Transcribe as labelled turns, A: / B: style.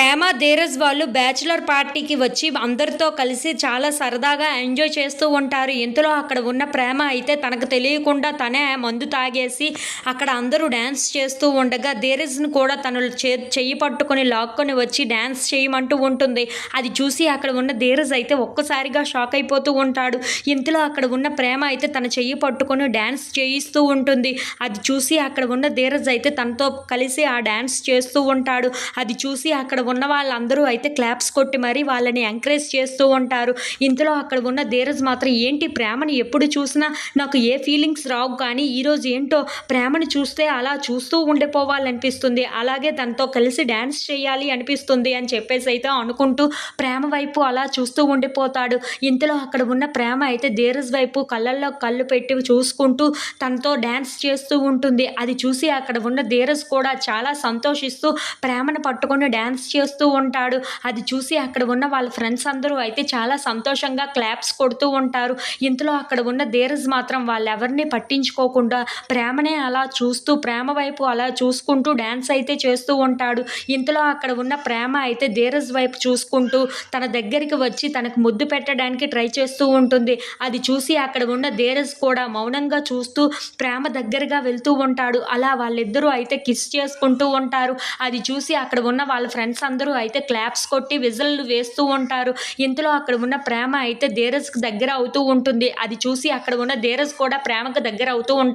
A: ప్రేమ ధీరజ్ వాళ్ళు బ్యాచులర్ పార్టీకి వచ్చి అందరితో కలిసి చాలా సరదాగా ఎంజాయ్ చేస్తూ ఉంటారు. ఇంతలో అక్కడ ఉన్న ప్రేమ అయితే తనకు తెలియకుండా తనే మందు తాగేసి అక్కడ అందరూ డ్యాన్స్ చేస్తూ ఉండగా ధీరజ్ను కూడా తను చే చెయ్యి పట్టుకొని లాక్కొని వచ్చి డ్యాన్స్ చేయమంటూ ఉంటుంది. అది చూసి అక్కడ ఉన్న ధీరజ్ అయితే ఒక్కసారిగా షాక్ అయిపోతూ ఉంటాడు. ఇంతలో అక్కడ ఉన్న ప్రేమ అయితే తన చెయ్యి పట్టుకొని డ్యాన్స్ చేయిస్తూ ఉంటుంది. అది చూసి అక్కడ ఉన్న ధీరజ్ అయితే తనతో కలిసి ఆ డ్యాన్స్ చేస్తూ ఉంటాడు. అది చూసి అక్కడ ఉన్న వాళ్ళందరూ అయితే క్లాప్స్ కొట్టి మరీ వాళ్ళని ఎంకరేజ్ చేస్తూ ఉంటారు. ఇంతలో అక్కడ ఉన్న ధీరజ్ మాత్రం ఏంటి ప్రేమని ఎప్పుడు చూసినా నాకు ఏ ఫీలింగ్స్ రావు కానీ ఈరోజు ఏంటో ప్రేమను చూస్తే అలా చూస్తూ ఉండిపోవాలనిపిస్తుంది. అలాగే తనతో కలిసి డ్యాన్స్ చేయాలి అనిపిస్తుంది అని చెప్పేసి అయితే అనుకుంటూ ప్రేమ వైపు అలా చూస్తూ ఉండిపోతాడు. ఇంతలో అక్కడ ఉన్న ప్రేమ అయితే ధీరజ్ వైపు కళ్ళల్లో కళ్ళు పెట్టి చూసుకుంటూ తనతో డ్యాన్స్ చేస్తూ ఉంటుంది. అది చూసి అక్కడ ఉన్న ధీరజ్ కూడా చాలా సంతోషిస్తూ ప్రేమను పట్టుకొని డ్యాన్స్ చేస్తూ ఉంటాడు. అది చూసి అక్కడ ఉన్న వాళ్ళ ఫ్రెండ్స్ అందరూ అయితే చాలా సంతోషంగా క్లాప్స్ కొడుతూ ఉంటారు. ఇంతలో అక్కడ ఉన్న ధీరజ్ మాత్రం వాళ్ళెవరిని పట్టించుకోకుండా ప్రేమనే అలా చూస్తూ ప్రేమ వైపు అలా చూసుకుంటూ డ్యాన్స్ అయితే చేస్తూ ఉంటాడు. ఇంతలో అక్కడ ఉన్న ప్రేమ అయితే ధీరజ్ వైపు చూసుకుంటూ తన దగ్గరికి వచ్చి తనకు ముద్దు పెట్టడానికి ట్రై చేస్తూ ఉంటుంది. అది చూసి అక్కడ ఉన్న ధీరజ్ కూడా మౌనంగా చూస్తూ ప్రేమ దగ్గరగా వెళ్తూ ఉంటాడు. అలా వాళ్ళిద్దరూ అయితే కిస్ చేసుకుంటూ ఉంటారు. అది చూసి అక్కడ ఉన్న వాళ్ళ ఫ్రెండ్స్ అందరూ అయితే క్లాప్స్ కొట్టి విజిల్లు వేస్తూ ఉంటారు. ఇంతలో అక్కడ ఉన్న ప్రేమ అయితే ధీరజ్కి దగ్గర అవుతూ ఉంటుంది. అది చూసి అక్కడ ఉన్న ధీరజ్ కూడా ప్రేమకు దగ్గర అవుతూ ఉంటాడు